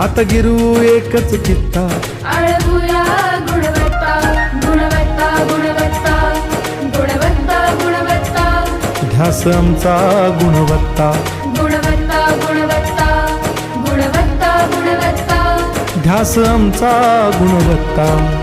आता गिरू एकच कित्ता. आळगुया गुणवत्ता गुणवत्ता गुणवत्ता गुणवत्ता गुणवत्ता. ध्यास आमचा गुणवत्ता. गुणवत्ता गुणवत्ता गुणवत्ता गुणवत्ता. ध्यास आमचा गुणवत्ता.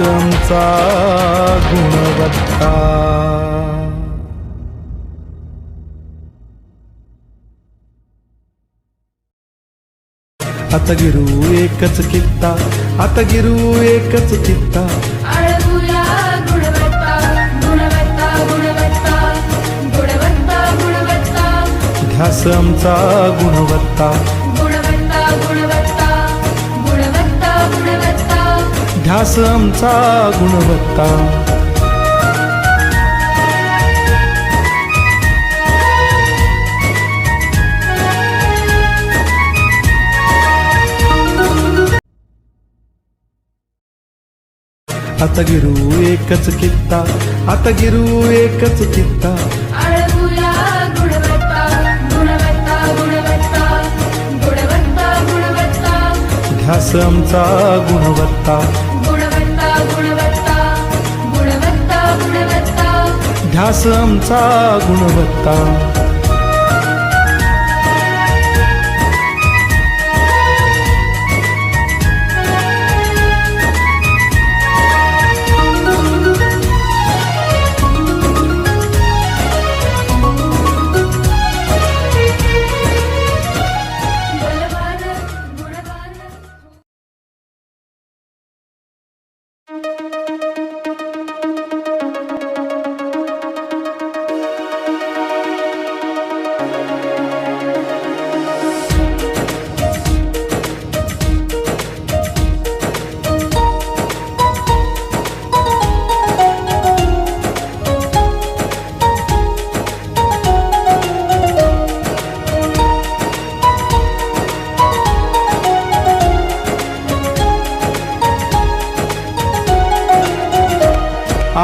आमचा गुणवत्ता. आता गिरू एकच कित्ता आता गिरू एकच कित्ता. ध्यास आमचा गुणवत्ता. ध्यास आमचा गुणवत्ता. आता गिरू एकच कित्ता आता गिरू एकच कित्ता. ध्यास आमचा गुणवत्ता. गुणवत्ता गुणवत्ता गुणवत्ता गुणवत्ता. ध्यास आमचा गुणवत्ता.